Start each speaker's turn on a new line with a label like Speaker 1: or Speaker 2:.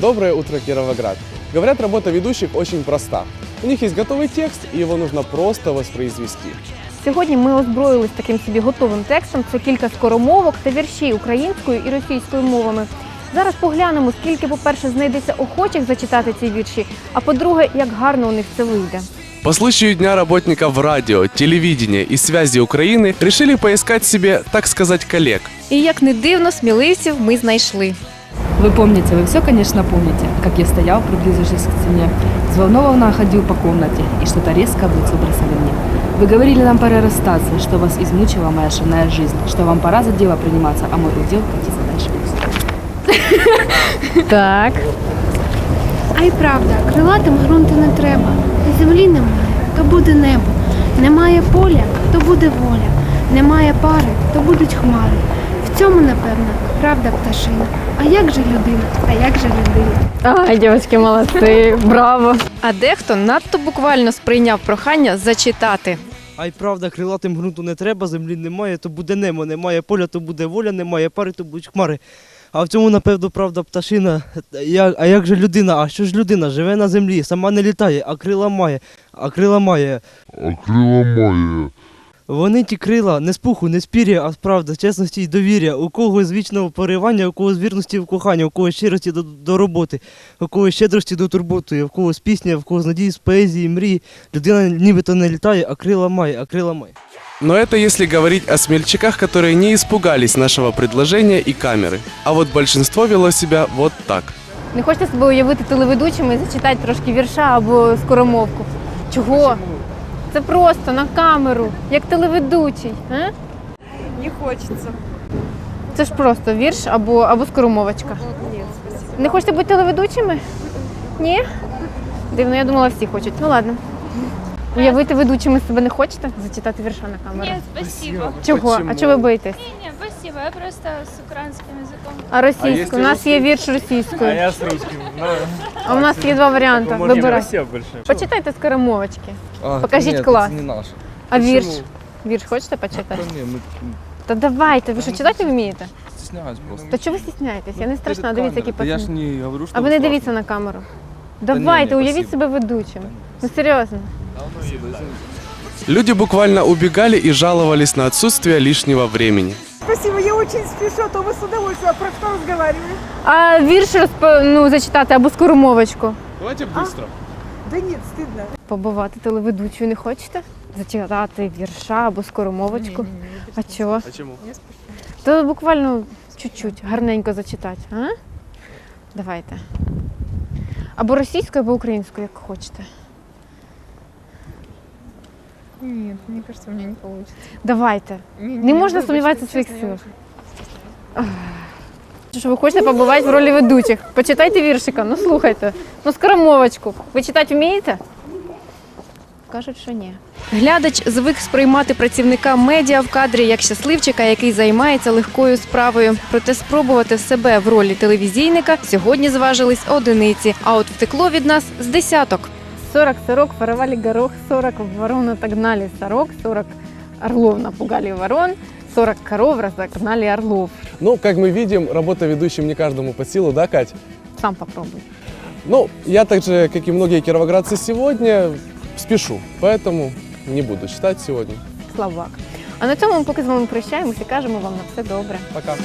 Speaker 1: Доброе утро, Кировоград. Говорят, работа ведущих очень проста. У них есть готовый текст, и его нужно просто воспроизвести.
Speaker 2: Сьогодні ми озброїлись таким собі готовим текстом. Це кілька скоромовок та вірші українською і російською мовами. Зараз поглянемо, скільки, по-перше, знайдеться охочих зачитати ці вірші, а по-друге, як гарно у них це вийде.
Speaker 1: По случаю Дня работников радио, телевидения и связи Украины решили поискать себе, так сказать, коллег.
Speaker 2: І як не дивно, сміливців ми знайшли.
Speaker 3: Вы помните, вы все, конечно, помните, как я стоял, приблизившись к стене, взволнованно ходил по комнате и что-то резко в лицо бросали мне. Вы говорили, нам пора расстаться, что вас измучила моя шальная жизнь, что вам пора за дело приниматься, а мой удел катиться дальше.
Speaker 2: Так.
Speaker 4: А й правда, крилатим ґрунту не треба. Землі немає, то буде небо. Немає поля, то буде воля. Немає пари, то будуть хмари. В цьому, напевно, правда пташина. А як же людина? А як же людина?
Speaker 2: Ай, дівчатки, молодці, браво. А дехто надто буквально сприйняв прохання зачитати.
Speaker 5: А й правда, крилатим ґрунту не треба, землі немає, то буде немо, немає поля, то буде воля, немає пари, то будуть хмари. А в цьому, напевно, правда пташина. А як же людина? А що ж людина? Живе на землі, сама не літає, а крила має, а крила має.
Speaker 6: А крила має.
Speaker 5: Вони ті крила не з пуху, не з пір'я, а з правди, чесності й довір'я. У кого з вічного поривання, у кого з вірності в кохання, у кого з щирості до, до роботи, у кого з щедрості до турботи, у кого з пісні, в кого з надії, з поезії, мрії. Людина нібито не літає, а крила має, а крила має.
Speaker 1: Но это если говорить о смельчаках, которые не испугались нашего предложения и камеры. А вот большинство вело себя вот так.
Speaker 2: Не хочете себе уявити телеведучими і зачитати трошки вірша або скоромовку? Чого? Це просто на камеру, як телеведучий. А?
Speaker 7: Не хочеться.
Speaker 2: Це ж просто вірш або, або скоромовочка.
Speaker 7: Ні, спасибо.
Speaker 2: Не хочете бути телеведучими? Ні? Дивно, я думала, всі хочуть. Ну ладно. Уявити ведучими себе не хочете? Зачитати вірша на камеру?
Speaker 8: Ні, спасибо.
Speaker 2: Чого? А чого ви боїтесь?
Speaker 8: Не, спасибо. Я просто с украинским языком.
Speaker 2: А російською? У нас є вірш російською.
Speaker 9: я с русским. Ну,
Speaker 2: А у нас є два варіанти. Вибирай.
Speaker 9: Россия больше.
Speaker 2: Почитайте скоромовочки.
Speaker 9: А,
Speaker 2: Покажіть
Speaker 9: нет,
Speaker 2: клас.
Speaker 9: это не наш.
Speaker 2: А вірш?
Speaker 9: Почему?
Speaker 2: Вірш хочете почитати?
Speaker 9: Да не, мы
Speaker 2: Та давайте, ви що читати вмієте?
Speaker 9: стесняюсь просто.
Speaker 2: Та чого ви стісняєтесь? Я не страшна,
Speaker 9: Перед
Speaker 2: дивіться, які
Speaker 9: камерой. Да я ж
Speaker 2: пацани.
Speaker 9: не говорю, что
Speaker 2: А ви не
Speaker 9: страшно.
Speaker 2: дивіться на камеру.
Speaker 9: ні,
Speaker 2: Давайте,
Speaker 9: ні,
Speaker 2: уявіть
Speaker 9: спасибо.
Speaker 2: себе ведучим. Ну серйозно.
Speaker 1: Люди буквально убегали и жаловались на отсутствие лишнего времени.
Speaker 7: Спасибо, я очень спешу, а то мы с удовольствием про что разговариваем.
Speaker 2: А вірш розп... ну, зачитати або скоромовочку.
Speaker 1: Давайте быстро.
Speaker 7: Да нет, стыдно.
Speaker 2: Побувати телеведучою не хочете? Зачитати вірша або скоромовочку. А чого?
Speaker 1: А чему?
Speaker 2: То буквально чуть-чуть, гарненько зачитати. А? Давайте. Або російською, або українською, як хочете.
Speaker 7: Нет, мне кажется, у меня не получится.
Speaker 2: Давайте. Не можна сумніватися в своїх силах. Що ви хочете побувати в ролі ведучих? Почитайте віршика, ну слухайте. Ну скоромовочку. Ви читати вмієте? Кажуть, що ні. Глядач звик сприймати працівника медіа в кадрі як щасливчика, який займається легкою справою. Проте спробувати себе в ролі телевізійника сьогодні зважились одиниці, а от втекло від нас з десяток. 40 сорок воровали горох, 40 ворон отогнали сорок, 40 орлов напугали ворон, 40 коров разогнали орлов.
Speaker 1: Ну, как мы видим, работа ведущим не каждому по силу, да, Кать?
Speaker 2: Сам попробуй.
Speaker 1: Ну, я так же, как и многие кировоградцы сегодня, спешу, поэтому не буду читать сегодня.
Speaker 2: Слабак. А на цьому ми поки з вами прощаємося кажемо вам на все добре.
Speaker 1: Пока.